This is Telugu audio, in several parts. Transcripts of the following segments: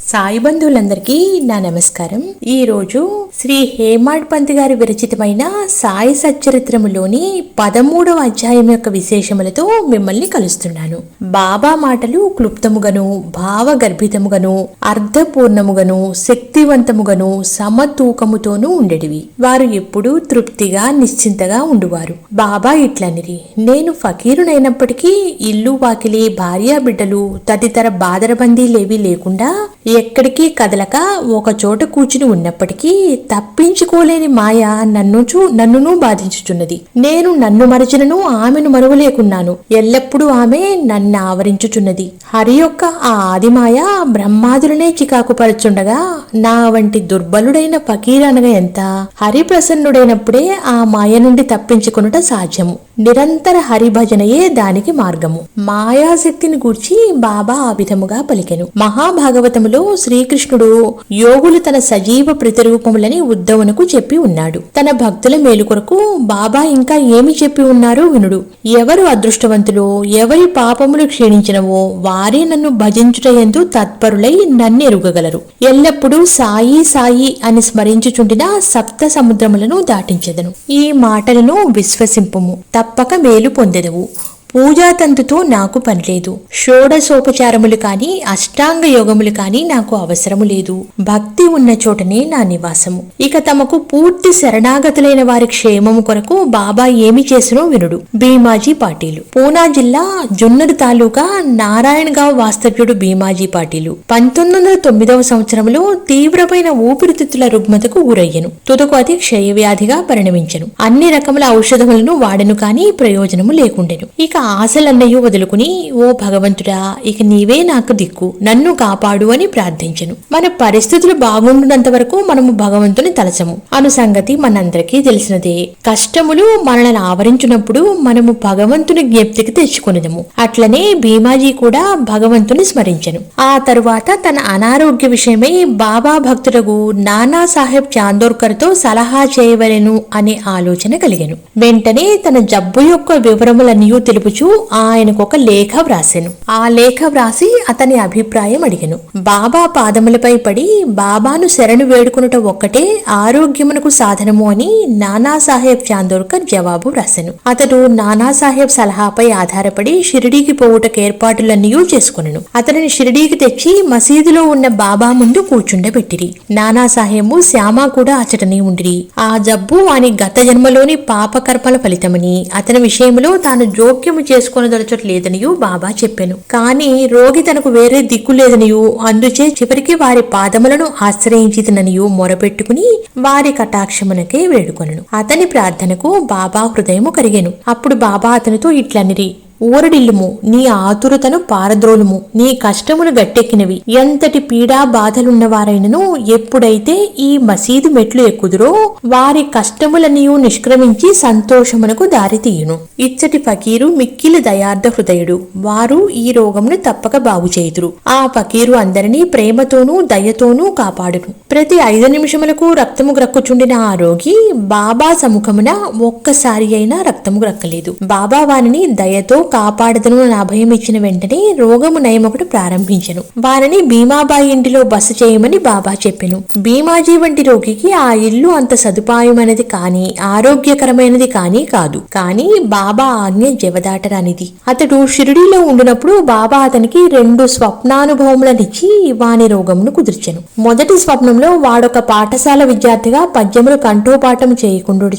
సాయి బంధువులందరికీ నా నమస్కారం. ఈ రోజు శ్రీ హేమాడ్ పంత్ గారి విరచితమైన సాయి సచ్చరిత్రములోని పదమూడవ అధ్యాయం యొక్క విశేషములతో మిమ్మల్ని కలుస్తున్నాను. బాబా మాటలు క్లుప్తముగను భావగర్భితముగను అర్ధపూర్ణముగను శక్తివంతముగను సమతూకముతోనూ ఉండేటివి. వారు ఎప్పుడూ తృప్తిగా నిశ్చింతగా ఉండువారు. బాబా ఇట్లనిరి నేను ఫకీరునైనప్పటికీ ఇల్లు వాకిలి భార్యా బిడ్డలు తదితర బాదరబందీలేవీ లేకుండా ఎక్కడికి కదలక ఒక చోట కూర్చుని ఉన్నప్పటికీ తప్పించుకోలేని మాయ నన్ను నన్నును బాధించుచున్నది. నేను నన్ను మరచినను ఆమెను మరువలేకున్నాను. ఎల్లప్పుడూ ఆమె నన్ను ఆవరించుచున్నది. హరి యొక్క ఆ ఆదిమాయ బ్రహ్మాదులనే చికాకుపరచుండగా నా వంటి దుర్బలుడైన ఫకీర్ అనగా ఎంత? హరి ప్రసన్నుడైనప్పుడే ఆ మాయ నుండి తప్పించుకొనుట సాధ్యము. నిరంతర హరిభజనయే దానికి మార్గము. మాయాశక్తిని గూర్చి బాబా ఆ విధముగా పలికెను. మహాభాగవతములో శ్రీకృష్ణుడు యోగులు తన సజీవ ప్రతిరూపములని ఉద్ధవునకు చెప్పి ఉన్నాడు. తన భక్తుల మేలు కొరకు బాబా ఇంకా ఏమి చెప్పి ఉన్నారో వినుడు. ఎవరు అదృష్టవంతులో ఎవరి పాపములు క్షీణించినవో వారే నన్ను భజించుటయందు తత్పరులై నన్నెరుగగలరు ఎల్లప్పుడూ సాయి సాయి అని స్మరించుచుండిన సప్త సముద్రములను దాటించెదను. ఈ మాటలను విశ్వసింపుము. తప్పక మేలు పొందెదవు. పూజాతంతుతో నాకు పనిలేదు. షోడశోపచారములు కాని అష్టాంగ యోగములు కాని నాకు అవసరము లేదు. భక్తి ఉన్న చోటనే నా నివాసము. ఇక తమకు పూర్తి శరణాగతులైన వారి క్షేమము కొరకు బాబా ఏమి చేసినో వినుడు. భీమాజీ పాటీలు. పూనా జిల్లా జున్నరు తాలూకా నారాయణగావ్ వాస్తవ్యుడు భీమాజీ పాటీలు. పంతొమ్మిది వందల తొమ్మిదవ సంవత్సరంలో తీవ్రమైన ఊపిరితిత్తుల రుగ్మతకు గురయ్యను. తుదకు అది క్షయవ్యాధిగా పరిణమించను. అన్ని రకముల ఔషధములను వాడెను కానీ ప్రయోజనము లేకుండెను. ఇక ఆశలన్నయ్యూ వదులుకుని ఓ భగవంతుడా ఇక నీవే నాకు దిక్కు. నన్ను కాపాడు అని ప్రార్థించను. మన పరిస్థితులు బాగుండునంత వరకు మనము భగవంతుని తలచము. అను సంగతి మనందరికీ తెలిసినదే. కష్టములు మనల్ని ఆవరించినప్పుడు మనము భగవంతుని జ్ఞప్తికి తెచ్చుకునేదము. అట్లనే భీమాజీ కూడా భగవంతుని స్మరించను. ఆ తరువాత తన అనారోగ్య విషయమై బాబా భక్తులకు నానా సాహెబ్ చాందోర్కర్తో సలహా చేయవలెను అనే ఆలోచన కలిగాను. వెంటనే తన జబ్బు యొక్క వివరములన్నీ తెలుపు తెలుపుచూ ఆయనకు ఒక లేఖ వ్రాసెను. ఆ లేఖ వ్రాసి అతని అభిప్రాయం అడిగాను. బాబా పాదములపై పడి బాబాను శరణు వేడుకునుట ఒక్కటే ఆరోగ్యమునకు సాధనము అని నానాసాహెబ్ చాందోర్కర్ జవాబు వ్రాసెను. అతడు నానాసాహెబ్ సలహాపై ఆధారపడి షిరిడీకి పోవుటకు ఏర్పాటులన్నీ చేసుకునెను. అతనిని షిరిడీకి తెచ్చి మసీదులో ఉన్న బాబా ముందు కూర్చుండబెట్టిరి. నానాసాహెబు శ్యామ కూడా అచటనే ఉండిరి. ఆ జబ్బు వాని గత జన్మలోని పాపకర్మల ఫలితమని అతని విషయంలో తాను జోక్యం జోక్యము చేసుకొనదలచట్లేదనియు బాబా చెప్పెను. కాని రోగి తనకు వేరే దిక్కు లేదనియు అందుచే చివరికి వారి పాదములను ఆశ్రయించితననియు మొరపెట్టుకుని వారి కటాక్షమునకే వేడుకొనను. అతని ప్రార్థనకు బాబా హృదయము కరిగెను. అప్పుడు బాబా అతనితో ఇట్లనిరి ఊరడిల్లుము నీ ఆతురతను పారద్రోలుము నీ కష్టములు గట్టెక్కినవి. ఎంతటి పీడా బాధలున్నవారైనను ఎప్పుడైతే ఈ మసీదు మెట్లు ఎక్కుదురో వారి కష్టములనియు నిష్క్రమించి సంతోషమునకు దారితీయును. ఇచ్చటి ఫకీరు మిక్కిలి దయార్థ హృదయుడు. వారు ఈ రోగమును తప్పక బాగు చేయుదురు. ఆ ఫకీరు అందరినీ ప్రేమతోనూ దయతోనూ కాపాడును. ప్రతి ఐదు నిమిషములకు రక్తము గ్రక్కుచుండిన ఆ రోగి బాబా సముఖమున ఒక్కసారి అయినా రక్తము గ్రక్కలేదు. బాబా వారిని దయతో కాపాడదను అని అభయం ఇచ్చిన వెంటనే రోగము నయమొకటి ప్రారంభించను. వారిని భీమాబాయి ఇంటిలో బస చేయమని బాబా చెప్పెను. భీమాజీ వంటి రోగికి ఆ ఇల్లు అంత సదుపాయమైనది కానీ ఆరోగ్యకరమైనది కాని కాదు. కానీ బాబా ఆజ్ఞ జవదాటరానిది. అతడు షిరిడీలో ఉండినప్పుడు బాబా అతనికి రెండు స్వప్నానుభవములనిచ్చి వాని రోగమును కుదిర్చెను. మొదటి స్వప్నంలో వాడొక పాఠశాల విద్యార్థిగా పద్యములు కంఠోపాఠం చేయకుండా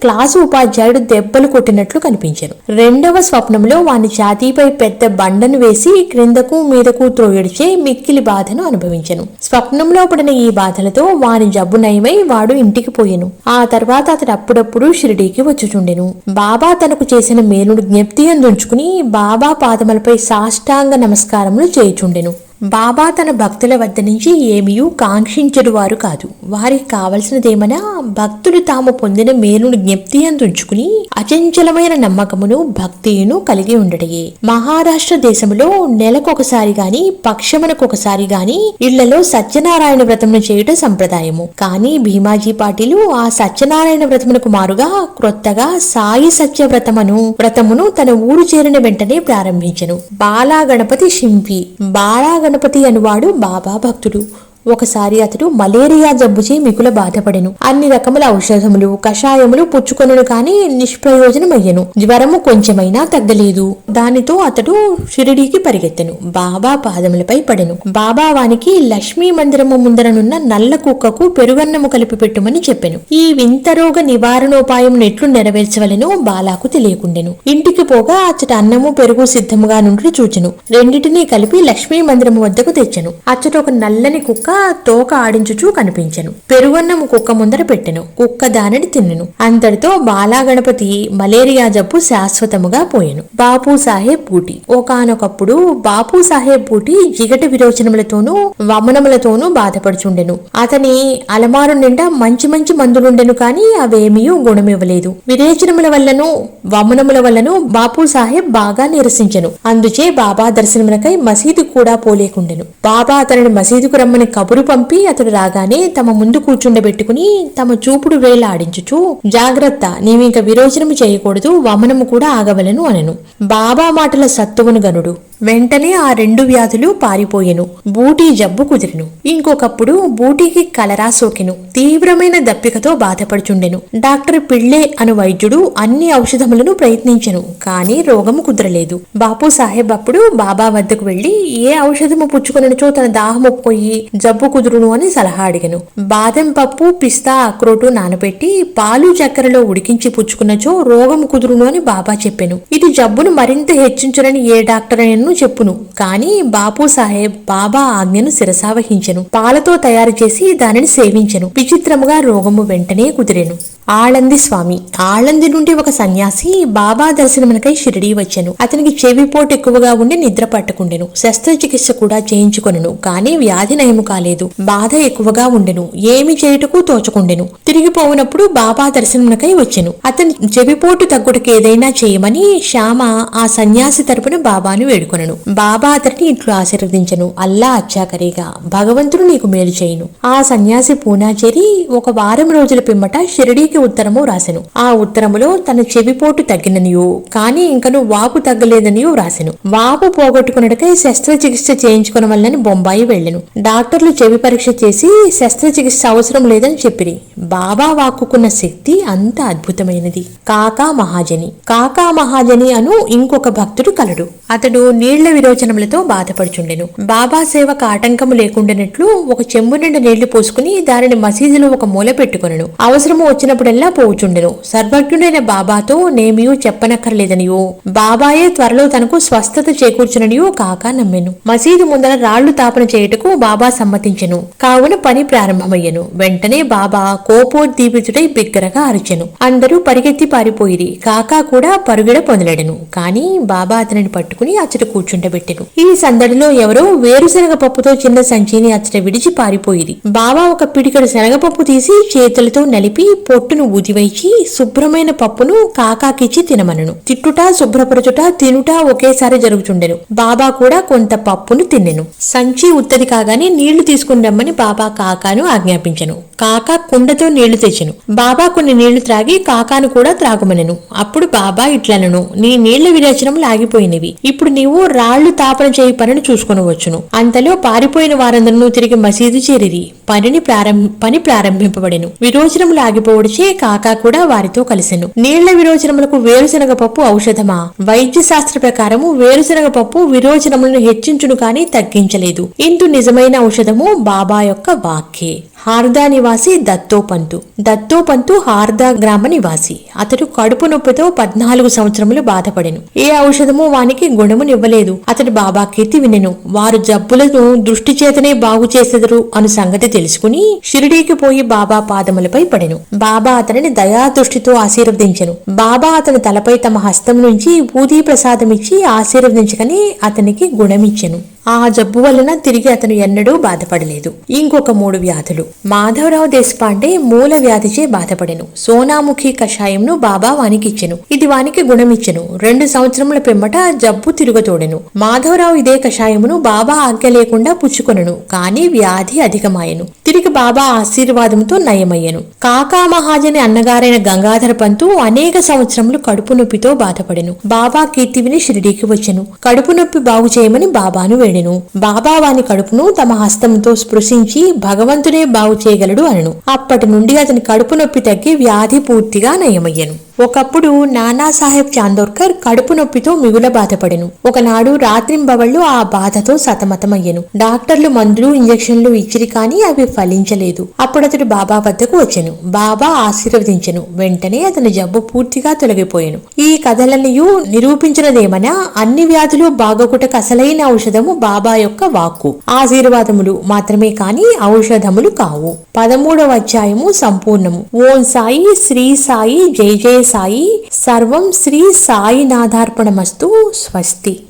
క్లాసు ఉపాధ్యాయుడు దెబ్బలు కొట్టినట్లు కనిపించెను. రెండవ స్వప్నంలో వాని ఛాతీపై పెద్ద బండను వేసి క్రిందకు మీదకు త్రోయడిచే మిక్కిలి బాధను అనుభవించెను. స్వప్నంలో పడిన ఈ బాధలతో వాని జబ్బు నయమై వాడు ఇంటికి పోయెను. ఆ తర్వాత అతడు అప్పుడప్పుడు షిరిడీకి వచ్చుచుండెను. బాబా తనకు చేసిన మేలును జ్ఞప్తి అందుంచుకుని బాబా పాదములపై సాష్టాంగ నమస్కారములు చేయుచుండెను. బాబా తన భక్తుల వద్ద నుంచి ఏమీయూ కాంక్షించడు వారు కాదు. వారికి కావలసినదేమైనా భక్తులు తాము పొందిన మేలును జ్ఞప్తి అందుంచుకుని అచంచలమైన నమ్మకమును భక్తియును కలిగి ఉండడయే మహారాష్ట్ర దేశంలో నెలకొకసారి గాని పక్షమునకొకసారి గాని ఇళ్ళలో సత్యనారాయణ వ్రతమును చేయుట సంప్రదాయము. కానీ భీమాజీ పాటిలు ఆ సత్యనారాయణ వ్రతమునకు మారుగా క్రొత్తగా సాయి సత్య వ్రతమును వ్రతమును తన ఊరు చేరిన వెంటనే ప్రారంభించెను. బాలా గణపతి షింపి బాలా గణపతి అనువాడు బాబా భక్తుడు ఒకసారి అతడు మలేరియా జబ్బుచే మిగుల బాధపడెను. అన్ని రకముల ఔషధములు కషాయములు పుచ్చుకొనును కాని నిష్ప్రయోజనమయ్యను. జ్వరము కొంచెమైనా తగ్గలేదు. దానితో అతడు షిరిడీకి పరిగెత్తెను. బాబా పాదములపై పడెను. బాబా వానికి లక్ష్మీ మందిరము ముందరనున్న నల్ల కుక్కకు పెరుగన్నము కలిపి పెట్టుమని చెప్పెను. ఈ వింత రోగ నివారణోపాయం ఎట్లు నెరవేర్చవలెనో బాలాకు తెలియకుండెను. ఇంటికి పోగా అచ్చట అన్నము పెరుగు సిద్ధముగా నుండి చూచెను. రెండిటినీ కలిపి లక్ష్మీ మందిరము వద్దకు తెచ్చెను. అచ్చట ఒక నల్లని కుక్క తోక ఆడించుచూ కనిపించెను. పెరుగన్నము కుక్క ముందర పెట్టెను. కుక్క దానిని తిన్నెను. అంతటితో బాలాగణపతి మలేరియా జబ్బు శాశ్వతముగా పోయెను. బాపు సాహెబ్ బూటి. ఒకనొకప్పుడు బాపు సాహెబ్ బూటి జిగట విరోచనములతోనూ వమనములతోనూ బాధపడుచుండెను. అతని అలమారు నిండా మంచి మంచి మందులుండెను కాని అవేమీ గుణమివ్వలేదు. విరేచనముల వల్లను వమనముల వల్లను బాపు సాహెబ్ బాగా నిరసించెను. అందుచే బాబా దర్శనమునకై మసీదు కూడా పోలేకుండెను. బాబా అతనిని మసీదుకు రమ్మని కబురు పంపి అతడు రాగానే తమ ముందు కూర్చుండబెట్టుకుని తమ చూపుడు వేళ ఆడించుచు జాగ్రత్త నీవింక విరోచనము చేయకూడదు వమనము కూడా ఆగవలను అనెను. బాబా మాటల సత్తువును గనుడు. వెంటనే ఆ రెండు వ్యాధులు పారిపోయెను. బూటీ జబ్బు కుదిరెను. ఇంకొకప్పుడు బూటీకి కలరా సోకెను. తీవ్రమైన దప్పికతో బాధపడుచుండెను. డాక్టర్ పిళ్ళే అను వైద్యుడు అన్ని ఔషధములను ప్రయత్నించెను కానీ రోగము కుదరలేదు. బాపు సాహెబ్ అప్పుడు బాబా వద్దకు వెళ్ళి ఏ ఔషధము పుచ్చుకొనచో తన దాహము పోయి జబ్బు కుదురును అని సలహా అడిగను. బాదం పప్పు పిస్తా అక్రోటు నానబెట్టి పాలు చక్కెరలో ఉడికించి పుచ్చుకున్నచో రోగము కుదురును అని బాబా చెప్పెను. ఇది జబ్బును మరింత హెచ్చించునని ఏ డాక్టర్ అయినను చెప్పును. కానీ బాపు సాహెబ్ బాబా ఆజ్ఞను శిరసావహించెను పాలతో తయారు చేసి దానిని సేవించెను. విచిత్రముగా రోగము వెంటనే కుదిరెను. ఆళంది స్వామి. ఆళంది నుండి ఒక సన్యాసి బాబా దర్శనమునకై షిరిడీ వచ్చెను. అతనికి చెవిపోటు ఎక్కువగా ఉండి నిద్ర పట్టుకుండెను. శస్త్రచికిత్స కూడా చేయించుకొనెను. కానీ వ్యాధి నయము కాలేదు. బాధ ఎక్కువగా ఉండెను. ఏమి చేయుటకు తోచకుండెను. తిరిగిపోవునప్పుడు బాబా దర్శనమునకై వచ్చెను. అతని చెవిపోటు తగ్గుటకు ఏదైనా చేయమని శ్యామ ఆ సన్యాసి తరపున బాబాను వేడుకొనెను. బాబా అతడిని ఇట్లు ఆశీర్వదించను. అల్లా అచ్చాకరీగా. భగవంతుడు నీకు మేలు చేయను. ఆ సన్యాసి పూనాచేరి ఒక వారం రోజుల పిమ్మట షిరిడీకి ఉత్తరము రాసెను. ఆ ఉత్తరములో తన చెవిపోటు తగ్గిననియో కాని ఇంకను వాపు తగ్గలేదనియో రాసెను. వాపు పోగొట్టుకున్నటకై శస్త్రచికిత్స చేయించుకున్న వల్లని బొంబాయి వెళ్ళెను. డాక్టర్లు చెవి పరీక్ష చేసి శస్త్రచికిత్స అవసరం లేదని చెప్పిరి. బాబా వాక్కుకున్న శక్తి అంత అద్భుతమైనది. కాకా మహాజని. కాకా మహాజని అను ఇంకొక భక్తుడు కలడు. అతడు నీళ్ళ విరోచనములతో బాధపడుచుండెను. బాబా సేవకు ఆటంకము లేకుండానట్లు ఒక చెంబు నిండా నీళ్ళు పోసుకుని దానిని మసీదులో ఒక మూల పెట్టుకొనెను. అవసరము వచ్చినప్పుడల్లా పోవుచుండెను. సర్వజ్ఞుడైన బాబాతో నేమియూ చెప్పనక్కర్లేదనియో. బాబాయే త్వరలో తనకు స్వస్థత చేకూర్చుననియో కాక నమ్మెను. మసీదు ముందర రాళ్ళు తాపన చేయుటకు బాబా సమ్మతించెను. కావున పని ప్రారంభమయ్యెను. వెంటనే బాబా కోపోద్దీపితుడై బిగ్గరగా అరిచెను. అందరూ పరిగెత్తి పారిపోయిరి. కాకా కూడా పరుగిడ పొందలెడెను. కాని బాబా అతనిని పట్టుకుని అచ్చట కూర్చుండబెట్టెను ఈ సందడిలో ఎవరో వేరుశనగ పప్పుతో చిన్న సంచిని అచ్చట విడిచి పారిపోయింది. బాబా ఒక పిడికడు శనగపప్పు తీసి చేతులతో నలిపి పొట్టును ఊదివైచి శుభ్రమైన పప్పును కాకాకిచ్చి తినమనను. తిట్టుట శుభ్రపరచుట తినుట ఒకేసారి జరుగుచుండెను. బాబా కూడా కొంత పప్పును తిన్నెను. సంచి ఉత్తది కాగానే నీళ్ళు తీసుకుని రమ్మని బాబా కాకాను ఆజ్ఞాపించను. కాకా కుండతో నీళ్ళు తెచ్చెను. బాబా కొన్ని నీళ్ళు త్రాగి కాకాను కూడా త్రాగుమనెను. అప్పుడు బాబా ఇట్లనను నీ నీళ్ళ విరేచనం లాగిపోయినవి. ఇప్పుడు నీవు రాళ్ళు తాపన చేయి పనిని చూసుకొనవచ్చును అంతలో పారిపోయిన వారందరూ తిరిగి మసీదు చేరిరి. పనిని ప్రారంభ పని ప్రారంభింపబడెను. విరోచనములు ఆగిపోవడిచే కాకా కూడా వారితో కలిసెను. నీళ్ళ విరోచనములకు వేరుశనగ పప్పు ఔషధమా? వైద్య శాస్త్ర ప్రకారము వేరుశనగ పప్పు విరోచనములను హెచ్చించును కాని తగ్గించలేదు. ఇందు నిజమైన ఔషధము బాబా యొక్క వాక్యే హార్దా నివాసి దత్తోపంతు. దత్తోపంతు హార్దా గ్రామ నివాసి. అతడు కడుపు నొప్పితో పద్నాలుగు సంవత్సరములు బాధపడెను. ఏ ఔషధము వానికి గుణమునివ్వలేదు. అతడు బాబా కీర్తి వినెను. వారు జబ్బులను దృష్టి చేతనే బాగు చేసెదరు అను సంగతి తెలుసుకుని షిరిడీకి పోయి బాబా పాదములపై పడెను. బాబా అతనిని దయా దృష్టితో ఆశీర్వదించెను. బాబా అతని తలపై తమ హస్తం నుంచి బూదీ ప్రసాదమిచ్చి ఆశీర్వదించకని అతనికి గుణమిచ్చెను. ఆ జబ్బు వలన తిరిగి అతను ఎన్నడూ బాధపడలేదు. ఇంకొక మూడు వ్యాధులు. మాధవరావు దేశపాండే మూల వ్యాధిచే బాధపడెను. సోనాముఖి కషాయంను బాబా వానికిచ్చెను. ఇది వానికి గుణమిచ్చెను. రెండు సంవత్సరముల పిమ్మట జబ్బు తిరుగతోడెను. మాధవరావు ఇదే కషాయమును బాబా ఆజ్ఞ లేకుండా పుచ్చుకొనను. కాని వ్యాధి అధికమాయెను. తిరిగి బాబా ఆశీర్వాదంతో నయమయ్యెను. కాకా మహాజని అన్నగారైన గంగాధర పంతు అనేక సంవత్సరములు కడుపు నొప్పితో బాధపడెను. బాబా కీర్తి విని షిరిడీకి వచ్చెను. కడుపు నొప్పి బాగు చేయమని బాబాను వేడు వెళ్ళెను. బాబా వాని కడుపును తమ హస్తంతో స్పృశించి భగవంతుడే బాగు చేయగలడు అనను. అప్పటి నుండి అతని కడుపు నొప్పి తగ్గి వ్యాధి పూర్తిగా నయమయ్యను. ఒకప్పుడు నానాసాహెబ్ చాందోర్కర్ కడుపు నొప్పితో మిగుల బాధపడెను. ఒకనాడు రాత్రింబవళ్ళు ఆ బాధతో సతమతమయ్యను. డాక్టర్లు మందులు ఇంజెక్షన్లు ఇచ్చిరి కానీ అవి ఫలించలేదు. అప్పుడు అతడు బాబా వద్దకు వచ్చెను. బాబా ఆశీర్వదించెను. వెంటనే అతని జబ్బు పూర్తిగా తొలగిపోయెను. ఈ కథలనియు నిరూపించినదేమనా? అన్ని వ్యాధులు బాగోకుటకు అసలైన ఔషధము బాబా యొక్క వాక్కు. ఆశీర్వాదములు మాత్రమే కాని ఔషధములు కావు. పదమూడవ అధ్యాయము సంపూర్ణము. ఓం సాయి శ్రీ సాయి జై జయ సాయి. సర్వం శ్రీ సాయినాథార్పణమస్తు స్వస్తి.